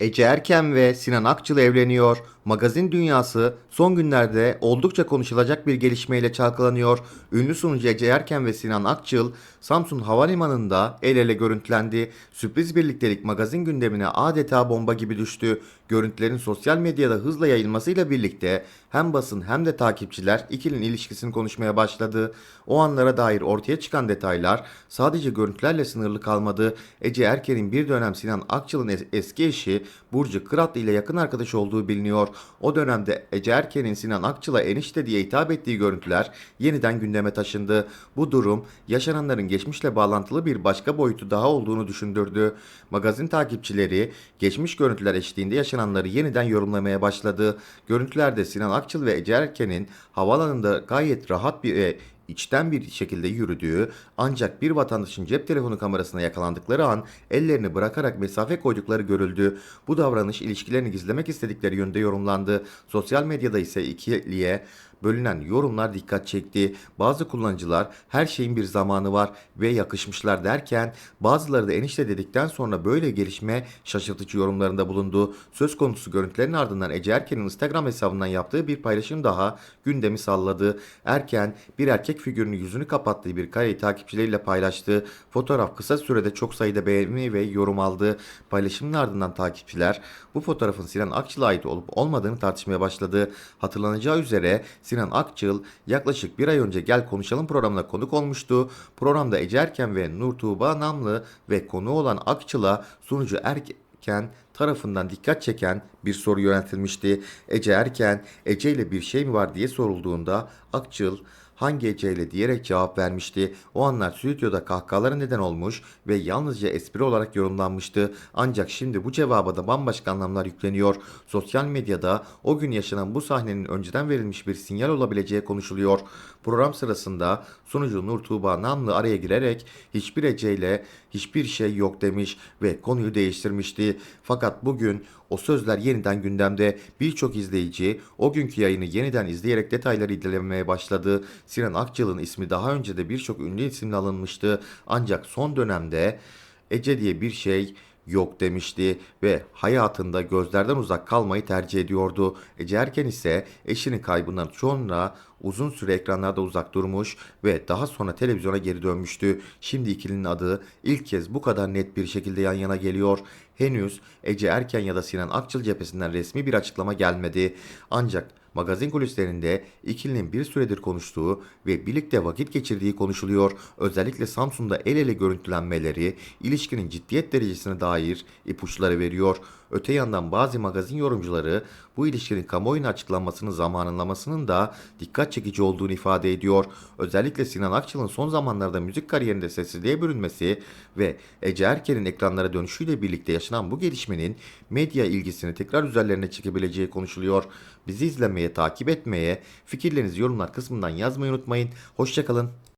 Ece Erken ve Sinan Akçıl evleniyor. Magazin dünyası son günlerde oldukça konuşulacak bir gelişmeyle çalkalanıyor. Ünlü sunucu Ece Erken ve Sinan Akçıl Samsun Havalimanı'nda el ele görüntülendi. Sürpriz birliktelik magazin gündemine adeta bomba gibi düştü. Görüntülerin sosyal medyada hızla yayılmasıyla birlikte hem basın hem de takipçiler ikilinin ilişkisini konuşmaya başladı. O anlara dair ortaya çıkan detaylar sadece görüntülerle sınırlı kalmadı. Ece Erken'in bir dönem Sinan Akçıl'ın es- eski eşi Burcu Kıratlı ile yakın arkadaş olduğu biliniyor. O dönemde Ece Erken'in Sinan Akçıl'a enişte diye hitap ettiği görüntüler yeniden gündeme taşındı. Bu durum yaşananların geçmişle bağlantılı bir başka boyutu daha olduğunu düşündürdü. Magazin takipçileri geçmiş görüntüler eşliğinde yaşananları yeniden yorumlamaya başladı. Görüntülerde Sinan Akçıl ve Ece Erken'in havaalanında gayet rahat bir ve içten bir şekilde yürüdüğü ancak bir vatandaşın cep telefonu kamerasına yakalandıkları an ellerini bırakarak mesafe koydukları görüldü. Bu davranış ilişkilerini gizlemek istedikleri yönde yorumlandı. Sosyal medyada ise ikiliye bölünen yorumlar dikkat çekti. Bazı kullanıcılar her şeyin bir zamanı var ve yakışmışlar derken bazıları da enişte dedikten sonra böyle gelişme şaşırtıcı yorumlarında bulundu. Söz konusu görüntülerin ardından Ece Erken'in Instagram hesabından yaptığı bir paylaşım daha gündemi salladı. Erken bir erkek figürünün yüzünü kapattığı bir kareyi takipçileriyle paylaştı. Fotoğraf kısa sürede çok sayıda beğeni ve yorum aldı. Paylaşımın ardından takipçiler bu fotoğrafın Sinan Akçıl'a ait olup olmadığını tartışmaya başladı. Hatırlanacağı üzere Sinan Akçıl yaklaşık bir ay önce Gel Konuşalım programına konuk olmuştu. Programda Ece Erken ve Nur Tuğba Namlı ve konu olan Akçıl'a sunucu Erken tarafından dikkat çeken bir soru yöneltilmişti. Ece Erken, Ece ile bir şey mi var diye sorulduğunda Akçıl hangi Ece ile diyerek cevap vermişti. O anlar stüdyoda kahkahalara neden olmuş ve yalnızca espri olarak yorumlanmıştı. Ancak şimdi bu cevaba da bambaşka anlamlar yükleniyor. Sosyal medyada o gün yaşanan bu sahnenin önceden verilmiş bir sinyal olabileceği konuşuluyor. Program sırasında sunucu Nur Tuğba Namlı araya girerek hiçbir Ece ile hiçbir şey yok demiş ve konuyu değiştirmişti. Fakat bugün o sözler yeniden gündemde. Birçok izleyici o günkü yayını yeniden izleyerek detayları incelemeye başladı. Sinan Akçıl'ın ismi daha önce de birçok ünlü isimle alınmıştı. Ancak son dönemde Ece diye bir şey yok demişti ve hayatında gözlerden uzak kalmayı tercih ediyordu. Ece Erken ise eşinin kaybından sonra uzun süre ekranlarda uzak durmuş ve daha sonra televizyona geri dönmüştü. Şimdi ikilinin adı ilk kez bu kadar net bir şekilde yan yana geliyor. Henüz Ece Erken ya da Sinan Akçıl cephesinden resmi bir açıklama gelmedi. Ancak magazin kulislerinde ikilinin bir süredir konuştuğu ve birlikte vakit geçirdiği konuşuluyor. Özellikle Samsun'da el ele görüntülenmeleri ilişkinin ciddiyet derecesine dair ipuçları veriyor. Öte yandan bazı magazin yorumcuları bu ilişkinin kamuoyuna açıklanmasının zamanlamasının da dikkat çekici olduğunu ifade ediyor. Özellikle Sinan Akçıl'ın son zamanlarda müzik kariyerinde sessizliğe bürünmesi ve Ece Erken'in ekranlara dönüşüyle birlikte yaşanan bu gelişmenin medya ilgisini tekrar üzerlerine çekebileceği konuşuluyor. Bizi izlemeye, takip etmeye, fikirlerinizi yorumlar kısmından yazmayı unutmayın. Hoşçakalın.